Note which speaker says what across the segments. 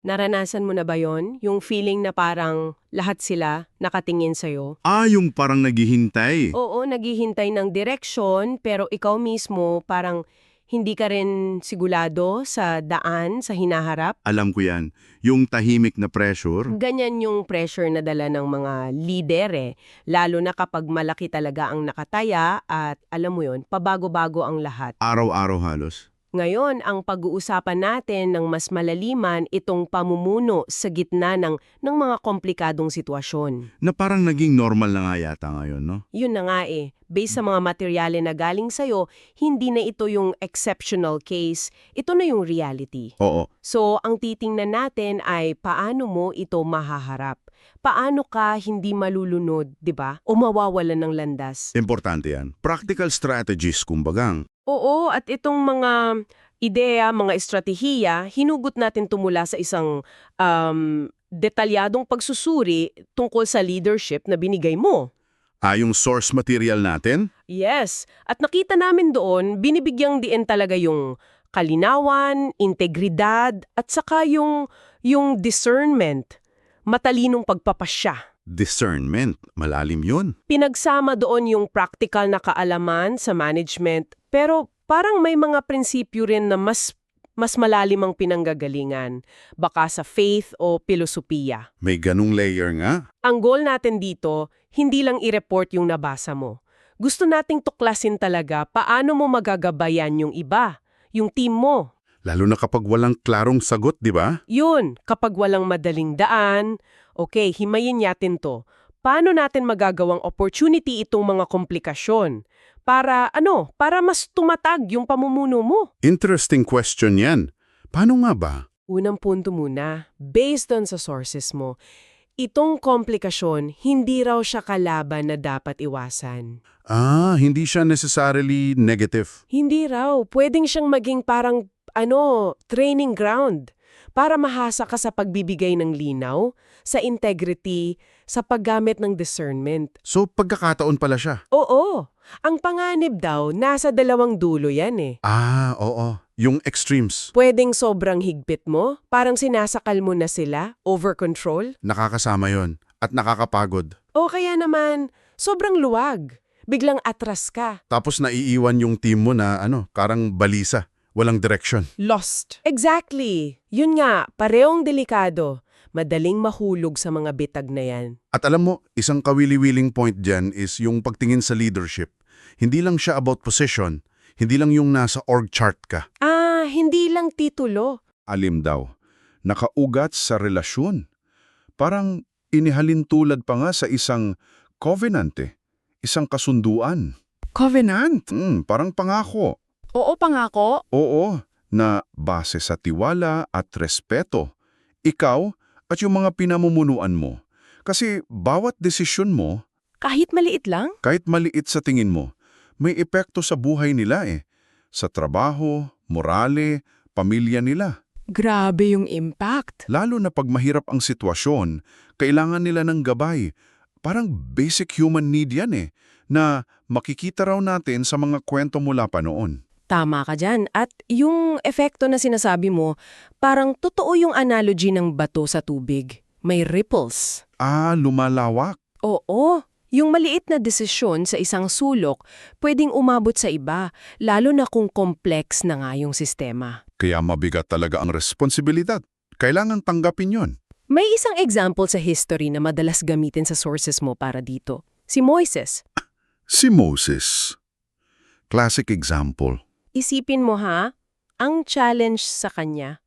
Speaker 1: Naranasan mo na ba yon? Yung feeling na parang lahat sila nakatingin sa'yo?
Speaker 2: Ah, yung parang naghihintay.
Speaker 1: Oo, naghihintay ng direksyon pero ikaw mismo parang hindi ka rin sigurado sa daan, sa hinaharap.
Speaker 2: Alam ko yan. Yung tahimik na pressure.
Speaker 1: Ganyan yung pressure na dala ng mga leader eh. Lalo na kapag malaki talaga ang nakataya at alam mo yon pabago-bago ang lahat.
Speaker 2: Araw-araw halos.
Speaker 1: Ngayon, ang pag-uusapan natin ng mas malaliman itong pamumuno sa gitna ng, ng mga komplikadong sitwasyon.
Speaker 2: Na parang naging normal na nga yata ngayon, no?
Speaker 1: Yun na nga eh. Based sa mga materyale na galing sa'yo, hindi na ito yung exceptional case, ito na yung reality.
Speaker 2: Oo.
Speaker 1: So, ang titingnan natin ay paano mo ito mahaharap. Paano ka hindi malulunod, di ba? O mawawalan ng landas.
Speaker 2: Importante yan. Practical strategies, kumbagang.
Speaker 1: Oo, at itong mga ideya, mga estratehiya, hinugot natin tumula sa isang um, detalyadong pagsusuri tungkol sa leadership na binigay mo.
Speaker 2: Ah, yung source material natin?
Speaker 1: Yes, at nakita namin doon, binibigyang diin talaga yung kalinawan, integridad, at saka yung, yung discernment, matalinong pagpapasya.
Speaker 2: Discernment. Malalim yun.
Speaker 1: Pinagsama doon yung practical na kaalaman sa management, pero parang may mga prinsipyo rin na mas mas malalim ang pinanggagalingan, baka sa faith o pilosopiya.
Speaker 2: May ganung layer nga.
Speaker 1: Ang goal natin dito, hindi lang i-report yung nabasa mo. Gusto nating tuklasin talaga paano mo magagabayan yung iba, yung team mo.
Speaker 2: Lalo na kapag walang klarong sagot, di ba?
Speaker 1: Yun, kapag walang madaling daan, okay, himayin natin to. Paano natin magagawang opportunity itong mga komplikasyon? Para ano, para mas tumatag yung pamumuno mo.
Speaker 2: Interesting question yan. Paano nga ba?
Speaker 1: Unang punto muna, based on sa sources mo, itong komplikasyon, hindi raw siya kalaban na dapat iwasan.
Speaker 2: Ah, hindi siya necessarily negative.
Speaker 1: Hindi raw, pwedeng siyang maging parang, ano, training ground para mahasa ka sa pagbibigay ng linaw, sa integrity, sa paggamit ng discernment.
Speaker 2: So, pagkakataon pala siya.
Speaker 1: Oo, ang panganib daw, nasa dalawang dulo yan eh.
Speaker 2: Ah, oo. Yung extremes.
Speaker 1: Pwedeng sobrang higpit mo, parang sinasakal mo na sila, over control.
Speaker 2: Nakakasama yon At nakakapagod.
Speaker 1: O kaya naman, sobrang luwag. Biglang atras ka.
Speaker 2: Tapos naiiwan yung team mo na ano, karang balisa. Walang direction.
Speaker 1: Lost. Exactly. Yun nga, parehong delikado. Madaling mahulog sa mga bitag na yan.
Speaker 2: At alam mo, isang kawili-wiling point dyan is yung pagtingin sa leadership. Hindi lang siya about position, hindi lang yung nasa org chart ka.
Speaker 1: Ah, hindi lang titulo.
Speaker 2: Alim daw, nakaugat sa relasyon. Parang inihalin tulad pa nga sa isang covenant eh. Isang kasunduan.
Speaker 3: Covenant?
Speaker 2: Hmm, parang pangako.
Speaker 3: Oo, pangako.
Speaker 2: Oo, na base sa tiwala at respeto. Ikaw at yung mga pinamumunuan mo. Kasi bawat desisyon mo,
Speaker 3: Kahit maliit lang?
Speaker 2: kahit maliit sa tingin mo, may epekto sa buhay nila eh. Sa trabaho, morale, pamilya nila.
Speaker 3: Grabe yung impact.
Speaker 2: Lalo na pag mahirap ang sitwasyon, kailangan nila ng gabay. Parang basic human need yan eh, na makikita raw natin sa mga kwento mula pa noon.
Speaker 1: Tama ka dyan. At yung efekto na sinasabi mo, parang totoo yung analogy ng bato sa tubig. May ripples.
Speaker 2: Ah, lumalawak.
Speaker 1: Oo, yung maliit na desisyon sa isang sulok pwedeng umabot sa iba, lalo na kung complex na nga yung sistema.
Speaker 2: Kaya mabigat talaga ang responsibilidad. Kailangan tanggapin yon.
Speaker 1: May isang example sa history na madalas gamitin sa sources mo para dito. Si Moises.
Speaker 2: Si Moses. Classic example.
Speaker 1: Isipin mo ha, ang challenge sa kanya,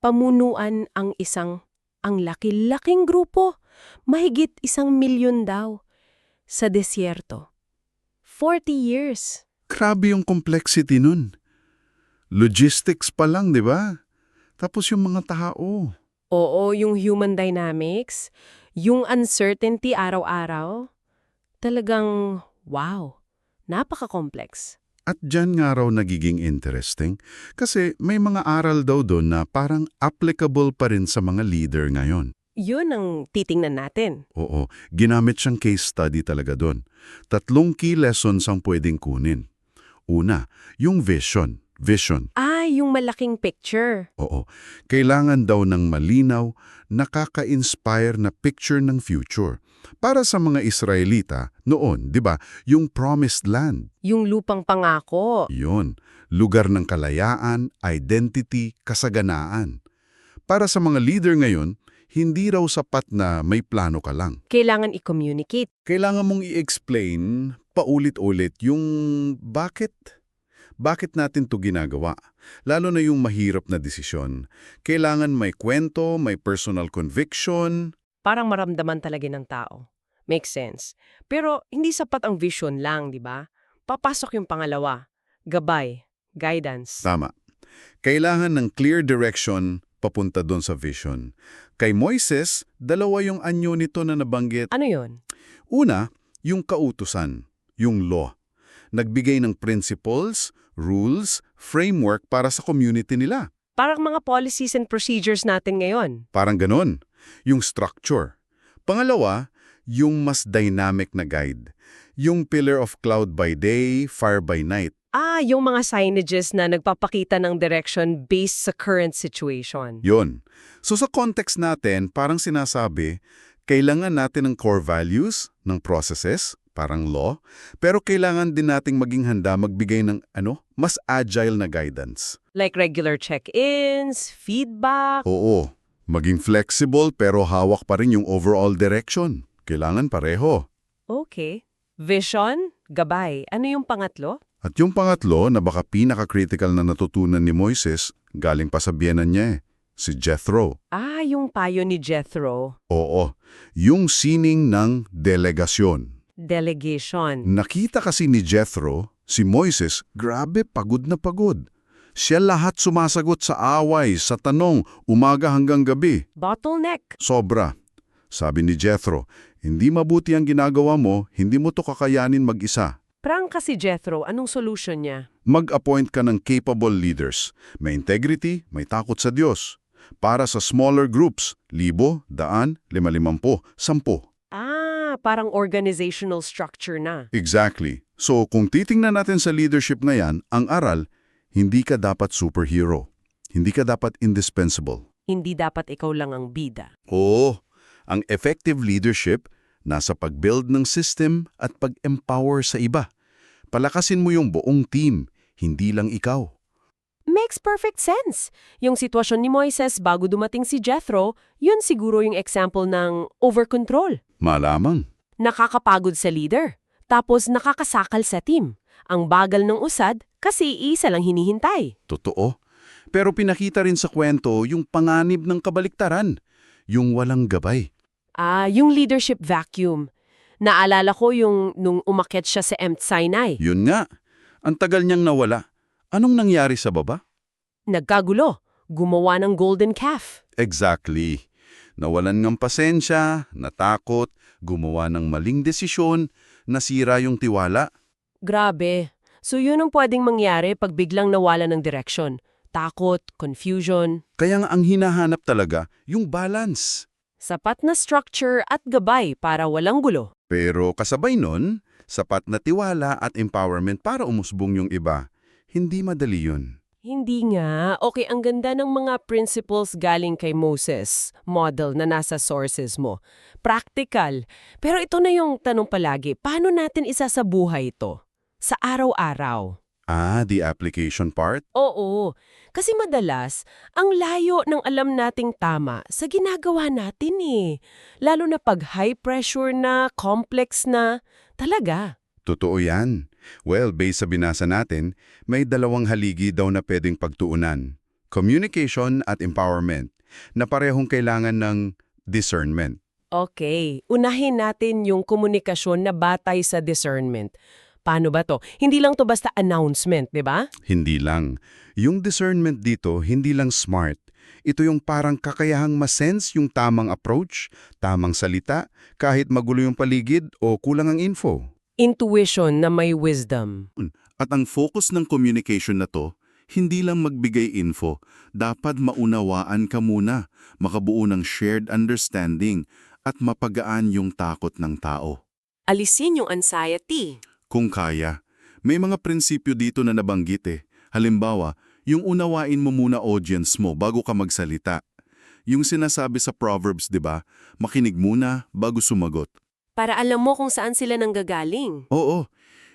Speaker 1: pamunuan ang isang, ang laki-laking grupo, mahigit isang milyon daw, sa desierto. 40 years.
Speaker 2: Grabe yung complexity nun. Logistics pa lang, di ba? Tapos yung mga tao.
Speaker 1: Oo, yung human dynamics, yung uncertainty araw-araw, talagang wow, napaka-complex.
Speaker 2: At dyan nga raw nagiging interesting kasi may mga aral daw doon na parang applicable pa rin sa mga leader ngayon.
Speaker 1: Yun ang titingnan natin.
Speaker 2: Oo, ginamit siyang case study talaga doon. Tatlong key lessons ang pwedeng kunin. Una, yung vision. Vision.
Speaker 1: Ah, yung malaking picture.
Speaker 2: Oo. Kailangan daw ng malinaw, nakaka-inspire na picture ng future. Para sa mga Israelita, noon, di ba, yung promised land.
Speaker 1: Yung lupang pangako.
Speaker 2: Yun, lugar ng kalayaan, identity, kasaganaan. Para sa mga leader ngayon, hindi raw sapat na may plano ka lang.
Speaker 1: Kailangan i-communicate.
Speaker 2: Kailangan mong i-explain paulit-ulit yung bakit. Bakit natin to ginagawa? Lalo na yung mahirap na desisyon. Kailangan may kwento, may personal conviction.
Speaker 1: Parang maramdaman talaga ng tao. Makes sense. Pero hindi sapat ang vision lang, di ba? Papasok yung pangalawa. Gabay. Guidance.
Speaker 2: Tama. Kailangan ng clear direction papunta doon sa vision. Kay Moises, dalawa yung anyo nito na nabanggit.
Speaker 1: Ano yon?
Speaker 2: Una, yung kautusan, yung law. Nagbigay ng principles, rules, framework para sa community nila.
Speaker 1: Parang mga policies and procedures natin ngayon.
Speaker 2: Parang ganon. Yung structure. Pangalawa, yung mas dynamic na guide. Yung pillar of cloud by day, fire by night.
Speaker 1: Ah, yung mga signages na nagpapakita ng direction based sa current situation.
Speaker 2: Yon. So sa context natin, parang sinasabi, kailangan natin ng core values, ng processes, parang law, pero kailangan din nating maging handa magbigay ng ano, mas agile na guidance.
Speaker 1: Like regular check-ins, feedback.
Speaker 2: Oo, maging flexible pero hawak pa rin yung overall direction. Kailangan pareho.
Speaker 1: Okay. Vision, gabay. Ano yung pangatlo?
Speaker 2: At yung pangatlo na baka pinaka-critical na natutunan ni Moises, galing pa sa biyenan niya eh, si Jethro.
Speaker 1: Ah, yung payo ni Jethro.
Speaker 2: Oo, yung sining ng delegasyon.
Speaker 1: Delegation.
Speaker 2: Nakita kasi ni Jethro, si Moises, grabe pagod na pagod. Siya lahat sumasagot sa away, sa tanong, umaga hanggang gabi.
Speaker 1: Bottleneck.
Speaker 2: Sobra. Sabi ni Jethro, hindi mabuti ang ginagawa mo, hindi mo to kakayanin mag-isa.
Speaker 1: Prangka si Jethro, anong solution niya?
Speaker 2: Mag-appoint ka ng capable leaders. May integrity, may takot sa Diyos. Para sa smaller groups, libo, daan, lima-limampo, sampo.
Speaker 1: Ah, parang organizational structure na.
Speaker 2: Exactly. So kung titingnan natin sa leadership ngayon, ang aral, hindi ka dapat superhero. Hindi ka dapat indispensable.
Speaker 1: Hindi dapat ikaw lang ang bida.
Speaker 2: Oo, ang effective leadership nasa pag-build ng system at pag-empower sa iba. Palakasin mo yung buong team, hindi lang ikaw.
Speaker 1: Makes perfect sense. Yung sitwasyon ni Moises bago dumating si Jethro, yun siguro yung example ng over-control.
Speaker 2: Malamang.
Speaker 1: Nakakapagod sa leader. Tapos nakakasakal sa team. Ang bagal ng usad kasi isa lang hinihintay.
Speaker 2: Totoo. Pero pinakita rin sa kwento yung panganib ng kabaliktaran, yung walang gabay.
Speaker 1: Ah, yung leadership vacuum. Naalala ko yung nung umakyat siya sa Mount Sinai.
Speaker 2: Yun nga, ang tagal niyang nawala. Anong nangyari sa baba?
Speaker 1: Nagkagulo. Gumawa ng golden calf.
Speaker 2: Exactly. Nawalan ng pasensya, natakot, gumawa ng maling desisyon, nasira yung tiwala.
Speaker 1: Grabe. So yun ang pwedeng mangyari pag biglang nawala ng direksyon. Takot, confusion,
Speaker 2: Kaya nga ang hinahanap talaga, yung balance.
Speaker 1: sapat na structure at gabay para walang gulo.
Speaker 2: Pero kasabay nun, sapat na tiwala at empowerment para umusbong yung iba. Hindi madali yun.
Speaker 1: Hindi nga. Okay, ang ganda ng mga principles galing kay Moses, model na nasa sources mo. Practical. Pero ito na yung tanong palagi, paano natin isasabuhay ito? Sa araw-araw.
Speaker 2: Ah, the application part?
Speaker 1: Oo. Kasi madalas, ang layo ng alam nating tama sa ginagawa natin eh. Lalo na pag high pressure na, complex na. Talaga.
Speaker 2: Totoo yan. Well, based sa binasa natin, may dalawang haligi daw na pwedeng pagtuunan. Communication at empowerment, na parehong kailangan ng discernment.
Speaker 1: Okay, unahin natin yung komunikasyon na batay sa discernment. Paano ba to? Hindi lang to basta announcement, di ba?
Speaker 2: Hindi lang. Yung discernment dito, hindi lang smart. Ito yung parang kakayahang masense yung tamang approach, tamang salita, kahit magulo yung paligid o kulang ang info.
Speaker 1: Intuition na may wisdom.
Speaker 2: At ang focus ng communication na to, hindi lang magbigay info, dapat maunawaan ka muna, makabuo ng shared understanding, at mapagaan yung takot ng tao.
Speaker 1: Alisin yung anxiety.
Speaker 2: Kung kaya, may mga prinsipyo dito na nabanggit eh. Halimbawa, yung unawain mo muna audience mo bago ka magsalita. Yung sinasabi sa Proverbs, di ba? Makinig muna bago sumagot.
Speaker 1: Para alam mo kung saan sila nanggagaling.
Speaker 2: Oo.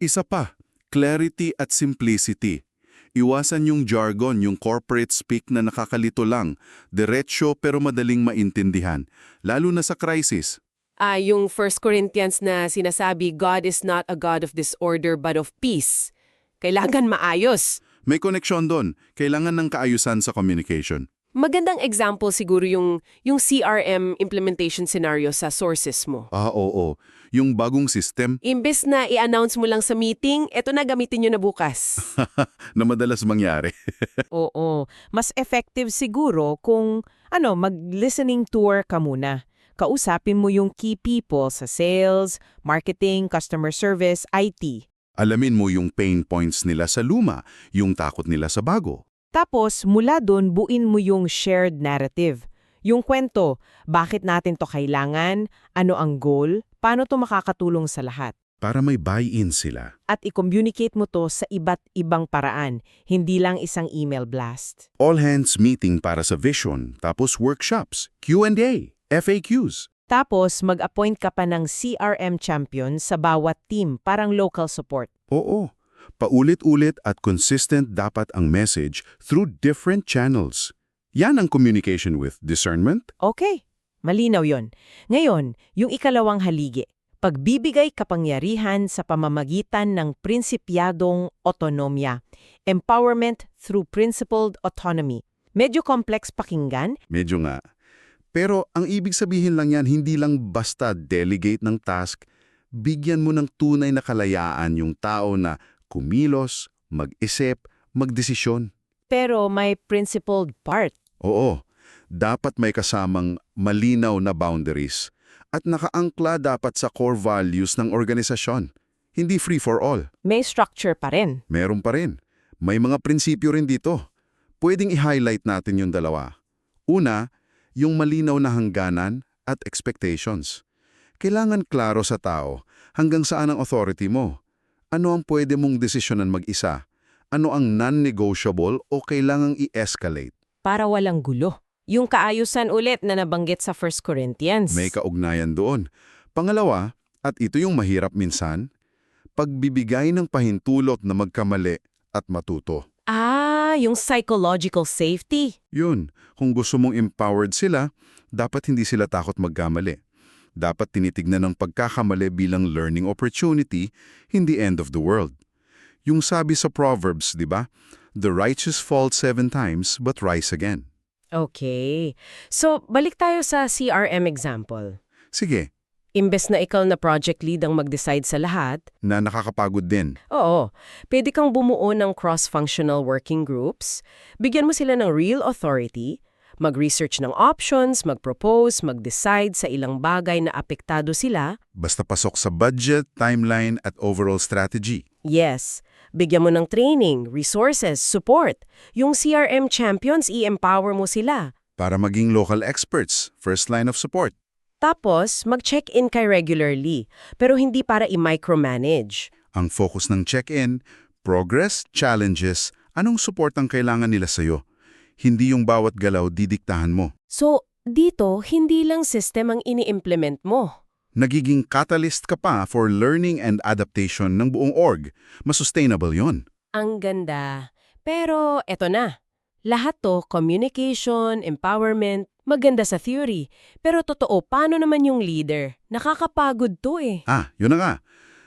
Speaker 2: Isa pa, clarity at simplicity. Iwasan yung jargon, yung corporate speak na nakakalito lang, diretsyo pero madaling maintindihan, lalo na sa crisis.
Speaker 1: Ah, yung 1 Corinthians na sinasabi, God is not a God of disorder but of peace. Kailangan maayos.
Speaker 2: May koneksyon doon, kailangan ng kaayusan sa communication.
Speaker 1: Magandang example siguro yung, yung CRM implementation scenario sa sources mo.
Speaker 2: Ah, oo. Yung bagong system
Speaker 1: Imbes na i-announce mo lang sa meeting, eto na gamitin nyo na bukas.
Speaker 2: na madalas mangyari.
Speaker 4: Oo. Mas effective siguro kung ano, mag-listening tour ka muna. Kausapin mo yung key people sa sales, marketing, customer service, IT.
Speaker 2: Alamin mo yung pain points nila sa luma, yung takot nila sa bago.
Speaker 4: Tapos, mula doon, buin mo yung shared narrative. Yung kwento, bakit natin to kailangan, ano ang goal, paano to makakatulong sa lahat.
Speaker 2: Para may buy-in sila.
Speaker 4: At i-communicate mo to sa iba't ibang paraan, hindi lang isang email blast.
Speaker 2: All hands meeting para sa vision, tapos workshops, Q&A, FAQs.
Speaker 4: Tapos, mag-appoint ka pa ng CRM champion sa bawat team, parang local support.
Speaker 2: Oo. Paulit-ulit at consistent dapat ang message through different channels. Yan ang communication with discernment.
Speaker 4: Okay, malinaw yon. Ngayon, yung ikalawang haligi. Pagbibigay kapangyarihan sa pamamagitan ng prinsipyadong otonomya. Empowerment through principled autonomy. Medyo complex pakinggan,
Speaker 2: Medyo nga. Pero ang ibig sabihin lang yan, hindi lang basta delegate ng task, bigyan mo ng tunay na kalayaan yung tao na kumilos, mag-isip, magdesisyon.
Speaker 4: pero may principled part.
Speaker 2: Oo, dapat may kasamang malinaw na boundaries at nakaangkla dapat sa core values ng organisasyon. Hindi free for all.
Speaker 4: May structure pa rin.
Speaker 2: Meron pa rin. May mga prinsipyo rin dito. Pwedeng i-highlight natin yung dalawa. Una, yung malinaw na hangganan at expectations. Kailangan klaro sa tao hanggang saan ang authority mo. Ano ang pwede mong desisyonan mag-isa? Ano ang non-negotiable o kailangang i-escalate?
Speaker 4: Para walang gulo. Yung kaayusan ulit na nabanggit sa 1 Corinthians.
Speaker 2: May kaugnayan doon. Pangalawa, at ito yung mahirap minsan, pagbibigay ng pahintulot na magkamali at matuto.
Speaker 4: Ah, yung psychological safety.
Speaker 2: Yun, kung gusto mong empowered sila, dapat hindi sila takot magkamali. Dapat tinitignan ng pagkakamali bilang learning opportunity, hindi end of the world. Yung sabi sa Proverbs, di ba? The righteous fall seven times but rise again.
Speaker 1: Okay. So, balik tayo sa CRM example.
Speaker 2: Sige,
Speaker 1: Imbes na ikaw na project lead ang mag-decide sa lahat,
Speaker 2: na nakakapagod din.
Speaker 1: oo, pwede kang bumuo ng cross-functional working groups, bigyan mo sila ng real authority, mag-research ng options, mag-propose, mag-decide sa ilang bagay na apektado sila,
Speaker 2: Basta pasok sa budget, timeline at overall strategy.
Speaker 1: Yes, bigyan mo ng training, resources, support. Yung CRM champions, i-empower mo sila.
Speaker 2: Para maging local experts, first line of support.
Speaker 1: Tapos, mag-check-in kay regularly, pero hindi para i-micromanage.
Speaker 2: Ang focus ng check-in, progress, challenges, anong support ang kailangan nila sa'yo. Hindi yung bawat galaw didiktahan mo.
Speaker 1: So, dito, hindi lang system ang ini-implement mo.
Speaker 2: Nagiging catalyst ka pa for learning and adaptation ng buong org. Mas sustainable yon.
Speaker 1: Ang ganda. Pero, eto na. Lahat to, communication, empowerment, maganda sa theory. Pero totoo, paano naman yung leader? Nakakapagod to eh.
Speaker 2: Ah, yun na nga.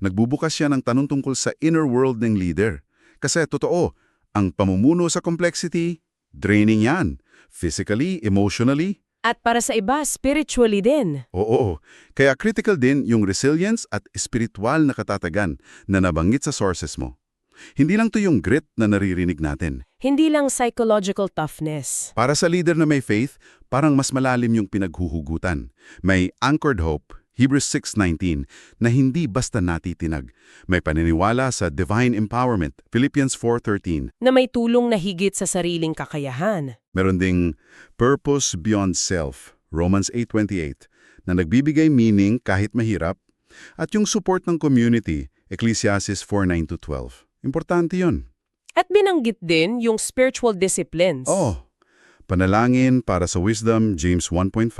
Speaker 2: Nagbubukas siya ng tanong tungkol sa inner world ng leader. Kasi totoo, ang pamumuno sa complexity, draining yan. Physically, emotionally,
Speaker 1: At para sa iba, spiritually din.
Speaker 2: Oo, kaya critical din yung resilience at espiritual na katatagan na nabanggit sa sources mo. Hindi lang to yung grit na naririnig natin.
Speaker 1: Hindi lang psychological toughness.
Speaker 2: Para sa leader na may faith, parang mas malalim yung pinaghuhugutan. May anchored hope, Hebrews 6.19, na hindi basta natitinag. May paniniwala sa divine empowerment, Philippians 4.13.
Speaker 1: Na may tulong na higit sa sariling kakayahan.
Speaker 2: Meron ding purpose beyond self, Romans 8.28, na nagbibigay meaning kahit mahirap, at yung support ng community, Ecclesiastes 4.9-12. Importante yun.
Speaker 1: At binanggit din yung spiritual disciplines.
Speaker 2: Oo. Panalangin para sa wisdom, James 1.5.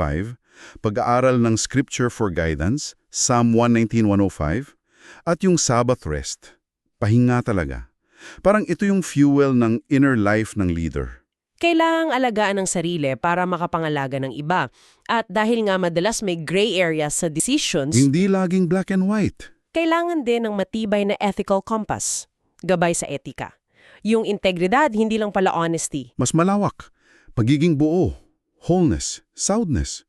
Speaker 2: Pag-aaral ng Scripture for Guidance, Psalm 119.105. At yung Sabbath rest. Pahinga talaga. Parang ito yung fuel ng inner life ng leader.
Speaker 1: Kailangang alagaan ng sarili para makapangalaga ng iba. At dahil nga madalas may gray areas sa decisions,
Speaker 2: Hindi laging black and white.
Speaker 1: kailangan din ng matibay na ethical compass, gabay sa etika. Yung integridad, hindi lang pala honesty.
Speaker 2: Mas malawak. Pagiging buo. Wholeness. Soundness.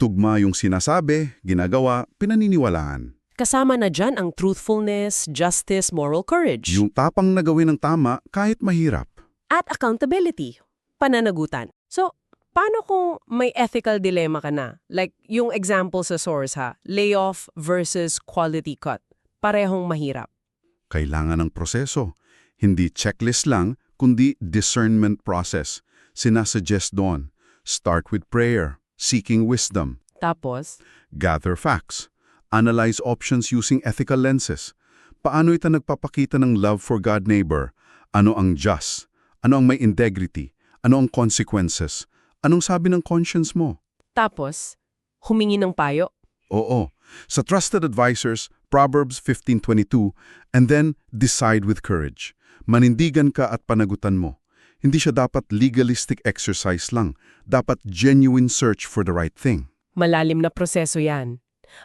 Speaker 2: Tugma yung sinasabi, ginagawa, pinaniniwalaan.
Speaker 1: Kasama na dyan ang truthfulness, justice, moral courage.
Speaker 2: Yung tapang na gawin ng tama kahit mahirap.
Speaker 1: At accountability, pananagutan. So, paano kung may ethical dilemma ka na? Like, yung example sa source ha, layoff versus quality cut. Parehong mahirap.
Speaker 2: Kailangan ng proseso. Hindi checklist lang, kundi discernment process. Sinasuggest doon. Start with prayer, seeking wisdom,
Speaker 1: Tapos,
Speaker 2: gather facts, analyze options using ethical lenses. Paano ito nagpapakita ng love for God neighbor? Ano ang just? Ano ang may integrity? Ano ang consequences? Anong sabi ng conscience mo?
Speaker 1: tapos, humingi ng payo.
Speaker 2: Oo. Sa trusted advisors, Proverbs 15.22, and then decide with courage. Manindigan ka at panagutan mo. Hindi siya dapat legalistic exercise lang. Dapat genuine search for the right thing.
Speaker 1: Malalim na proseso yan.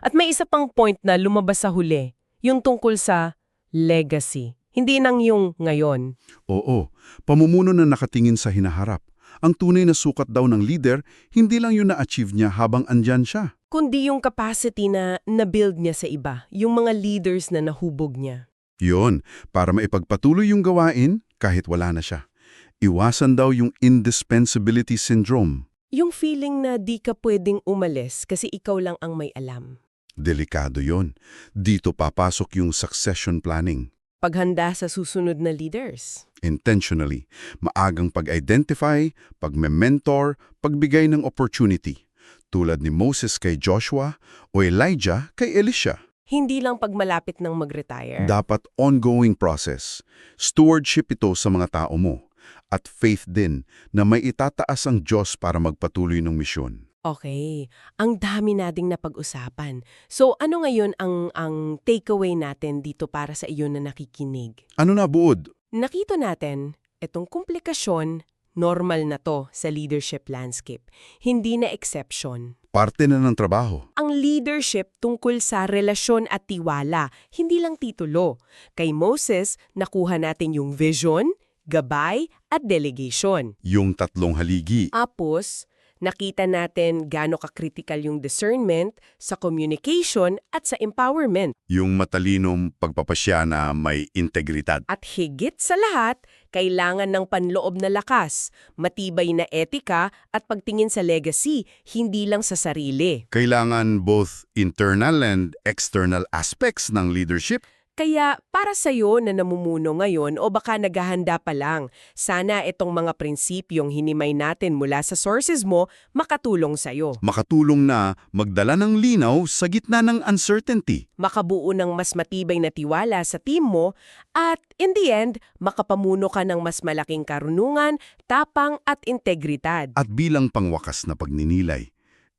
Speaker 1: At may isa pang point na lumabas sa huli, yung tungkol sa legacy. Hindi nang yung ngayon.
Speaker 2: Oo, pamumuno na nakatingin sa hinaharap. Ang tunay na sukat daw ng leader, hindi lang yun na-achieve niya habang andyan siya.
Speaker 1: Kundi yung capacity na na-build niya sa iba, yung mga leaders na nahubog niya.
Speaker 2: Yun, para maipagpatuloy yung gawain kahit wala na siya. Iwasan daw yung indispensability syndrome.
Speaker 1: Yung feeling na di ka pwedeng umalis kasi ikaw lang ang may alam.
Speaker 2: Delikado yon. Dito papasok yung succession planning.
Speaker 1: Paghanda sa susunod na leaders.
Speaker 2: Intentionally, maagang pag-identify, pagme-mentor, pagbigay ng opportunity. Tulad ni Moses kay Joshua o Elijah kay Elisha.
Speaker 1: Hindi lang pagmalapit ng mag-retire.
Speaker 2: Dapat ongoing process. Stewardship ito sa mga tao mo. At faith din na may itataas ang Diyos para magpatuloy ng misyon.
Speaker 1: Okay, ang dami nating napag-usapan. So ano ngayon ang, ang takeaway natin dito para sa iyo na nakikinig?
Speaker 2: Ano na buod?
Speaker 1: Nakita natin, itong komplikasyon, normal na to sa leadership landscape. Hindi na exception.
Speaker 2: Parte na ng trabaho.
Speaker 1: Ang leadership tungkol sa relasyon at tiwala, hindi lang titulo. Kay Moses, nakuha natin yung vision, gabay, at delegation.
Speaker 2: Yung tatlong haligi.
Speaker 1: Tapos, nakita natin gaano ka-critical yung discernment sa communication at sa empowerment.
Speaker 2: Yung matalinong pagpapasya na may integridad.
Speaker 1: At higit sa lahat, kailangan ng panloob na lakas, matibay na etika at pagtingin sa legacy, hindi lang sa sarili.
Speaker 2: Kailangan both internal and external aspects ng leadership.
Speaker 1: Kaya para sa iyo na namumuno ngayon o baka naghahanda pa lang, sana itong mga prinsipyong hinimay natin mula sa sources mo makatulong sa iyo.
Speaker 2: Makatulong na magdala ng linaw sa gitna ng uncertainty.
Speaker 1: Makabuo ng mas matibay na tiwala sa team mo at in the end, makapamuno ka ng mas malaking karunungan, tapang at integridad.
Speaker 2: At bilang pangwakas na pagninilay,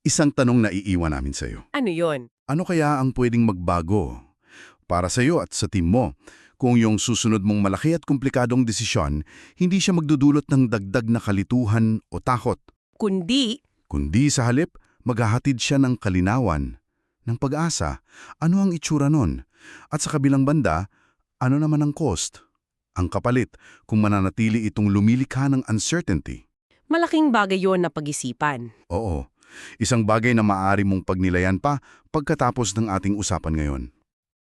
Speaker 2: isang tanong na iiwan namin sa iyo.
Speaker 1: Ano yon?
Speaker 2: Ano kaya ang pwedeng magbago para sa iyo at sa team mo kung yung susunod mong malaki at komplikadong desisyon hindi siya magdudulot ng dagdag na kalituhan o takot,
Speaker 1: Kundi,
Speaker 2: kundi sa halip maghahatid siya ng kalinawan, ng pag-asa. Ano ang itsura nun? At sa kabilang banda, ano naman ang cost? Ang kapalit kung mananatili itong lumilikha ng uncertainty.
Speaker 1: malaking bagay yon na pag-isipan.
Speaker 2: Oo, isang bagay na maaari mong pagnilayan pa pagkatapos ng ating usapan ngayon.